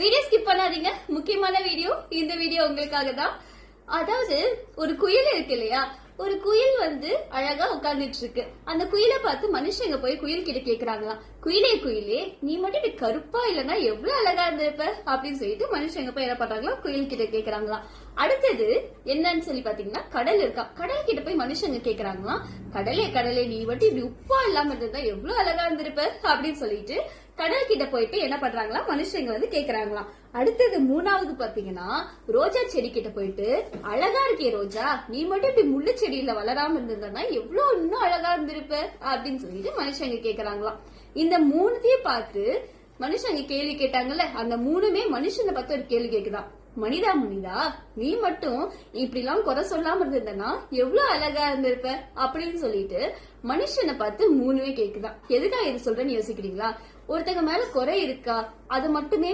Video skip பண்ணாதீங்க. முக்கியமான video இந்த வீடியோ உங்களுக்காக தான் அதாவது ஒரு குயில் இருக்கு இல்லையா? ஒரு குயில் வந்து அழகா உட்கார்ந்துட்டு இருக்கு அந்த குயிலை பார்த்து மனுஷங்க போய் குயில் கிட்ட கேக்குறாங்களாம் குயிலே குயிலே நீ மட்டும் இப்படி கருப்பா இல்லனா எவ்வளவு அழகா இருந்திருப்ப? அப்படின்னு சொல்லிட்டு மனுஷங்க போய் என்ன பண்றாங்களா? குயில் கிட்ட கேக்குறாங்களாம் அடுத்தது என்னன்னு சொல்லி பாத்தீங்கன்னா கடல் இருக்கா? கடல் கிட்ட போய் மனுஷங்க கேக்குறாங்களாம் கடலே கடலே நீ மட்டும் இப்படி உப்பா இல்லாம இருந்திருந்தா எவ்வளவு அழகா இருந்திருப்ப? அப்படின்னு சொல்லிட்டு கடல் கிட்ட போயிட்டு என்ன பண்றாங்களா? மனுஷங்க வந்து கேக்குறாங்களாம். அடுத்தது மூணாவது பாத்தீங்கன்னா ரோஜா செடி கிட்ட போயிட்டு அழகா இருக்கே ரோஜா நீ மட்டும் இப்படி முள்ளு செடியில வளராம இருந்திருந்தா எவ்வளவு இன்னும் அழகா இருந்திருப்ப? அப்படின்னு சொல்லிட்டு மனுஷங்க கேக்குறாங்களாம். இந்த மூணுத்தையும் பார்த்து மனுஷங்க கேள்வி கேட்டாங்கல்ல அந்த மூணுமே மனுஷனை பார்த்து ஒரு கேள்வி கேக்குதான் மனிதா மனிதா நீ மட்டும் இப்படி எல்லாம் குறை சொல்லாம இருந்திருந்தனா எவ்வளவு அழகா இருந்திருப்ப? அப்படின்னு சொல்லிட்டு மனுஷனை பார்த்து மூணுமே கேக்குதான். எதுக்காக இது சொல்றேன்னு யோசிக்கிறீங்களா? ஒருத்தங்க மேல குறை இருக்கா? அது மட்டுமே